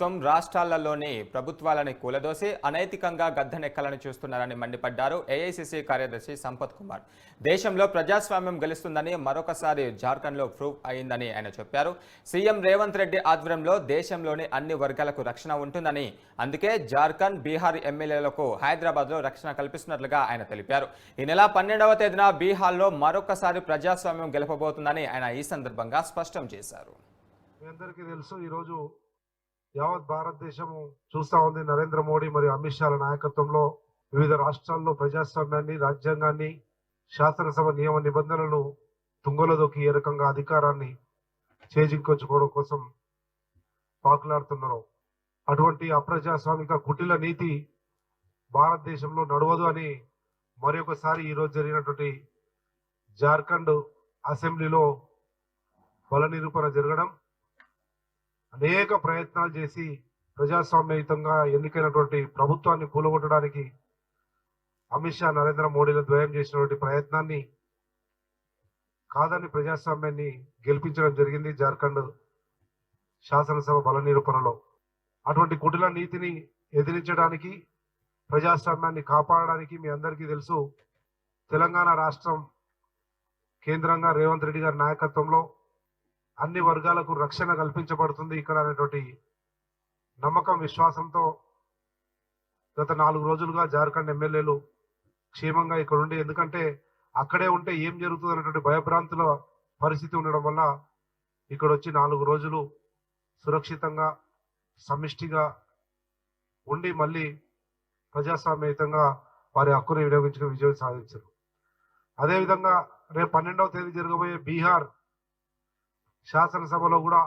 ప్రభుత్వం రాష్ట్రాలలోని ప్రభుత్వాలని కూలదోసి అనైతికంగా గద్దెనెక్కలను చూస్తున్నారని మండిపడ్డారు ఏఐసిసి కార్యదర్శి సంపత్ కుమార్. దేశంలో ప్రజాస్వామ్యం గెలుస్తుందని మరొకసారి జార్ఖండ్లో ప్రూవ్ అయిందని ఆయన చెప్పారు. సీఎం రేవంత్ రెడ్డి ఆధ్వర్యంలో దేశంలోని అన్ని వర్గాలకు రక్షణ ఉంటుందని అందుకే జార్ఖండ్ బీహార్ ఎమ్మెల్యేలకు హైదరాబాద్లో రక్షణ కల్పిస్తున్నట్లుగా ఆయన తెలిపారు. ఈ నెల పన్నెండవ తేదీన బీహార్లో మరొకసారి ప్రజాస్వామ్యం గెలపబోతుందని ఆయన ఈ సందర్భంగా స్పష్టం చేశారు. మీ అందరికీ తెలుసు ఈరోజు యావత్ భారతదేశము చూస్తా ఉంది నరేంద్ర మోడీ మరియు అమిత్ షాల నాయకత్వంలో వివిధ రాష్ట్రాల్లో ప్రజాస్వామ్యాన్ని రాజ్యాంగాన్ని శాసనసభ నియమ నిబంధనలు తుంగలో ఏ రకంగా అధికారాన్ని చేజిక్కొచ్చుకోవడం కోసం పాకులాడుతున్నారు. అటువంటి అప్రజాస్వామిక కుటిల నీతి భారతదేశంలో నడవదు అని మరి ఒకసారి ఈరోజు జరిగినటువంటి జార్ఖండ్ అసెంబ్లీలో బల నిరూపణ జరగడం అనేక ప్రయత్నాలు చేసి ప్రజాస్వామ్యయుతంగా ఎన్నికైనటువంటి ప్రభుత్వాన్ని కూలగొట్టడానికి అమిత్ షా నరేంద్ర మోడీల ద్వయం చేసినటువంటి ప్రయత్నాన్ని కాదని ప్రజాస్వామ్యాన్ని గెలిపించడం జరిగింది జార్ఖండ్ శాసనసభ బల నిరూపణలో అటువంటి కుటిల నీతిని ఎదిరించడానికి ప్రజాస్వామ్యాన్ని కాపాడడానికి మీ అందరికీ తెలుసు తెలంగాణ రాష్ట్రం కేంద్రంగా రేవంత్ రెడ్డి గారి నాయకత్వంలో అన్ని వర్గాలకు రక్షణ కల్పించబడుతుంది ఇక్కడ అనేటువంటి నమ్మకం విశ్వాసంతో గత నాలుగు రోజులుగా జార్ఖండ్ ఎమ్మెల్యేలు క్షేమంగా ఇక్కడ ఉండి ఎందుకంటే అక్కడే ఉంటే ఏం జరుగుతుంది అనేటువంటి భయభ్రాంతుల పరిస్థితి ఉండడం వల్ల ఇక్కడ వచ్చి నాలుగు రోజులు సురక్షితంగా సమిష్టిగా ఉండి మళ్ళీ ప్రజాస్వామ్యయుతంగా వారి హక్కును వినియోగించుకుని విజయం సాధించారు. అదేవిధంగా రేపు పన్నెండవ తేదీ జరగబోయే బీహార్ శాసనసభలో కూడా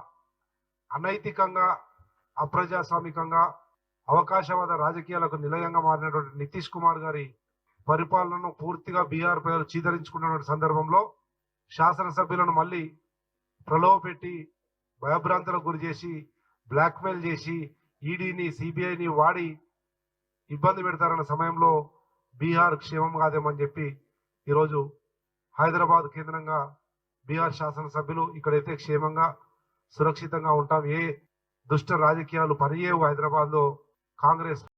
అనైతికంగా అప్రజాస్వామికంగా అవకాశవాద రాజకీయాలకు నిలయంగా మారినటువంటి నితీష్ కుమార్ గారి పరిపాలనను పూర్తిగా బీహార్ ప్రజలు చీదరించుకున్నటువంటి సందర్భంలో శాసనసభ్యులను మళ్ళీ ప్రలోభపెట్టి భయభ్రాంతులకు గురి చేసి బ్లాక్మెయిల్ చేసి ఈడీని సిబిఐని వాడి ఇబ్బంది పెడతారన్న సమయంలో బీహార్ క్షేమం కాదేమని చెప్పి ఈరోజు హైదరాబాద్ కేంద్రంగా బీహార్ శాసనసభ్యులు ఇక్కడైతే క్షేమంగా సురక్షితంగా ఉంటాం. ఏ దుష్ట రాజకీయాలు పనిచేయవు హైదరాబాద్లో కాంగ్రెస్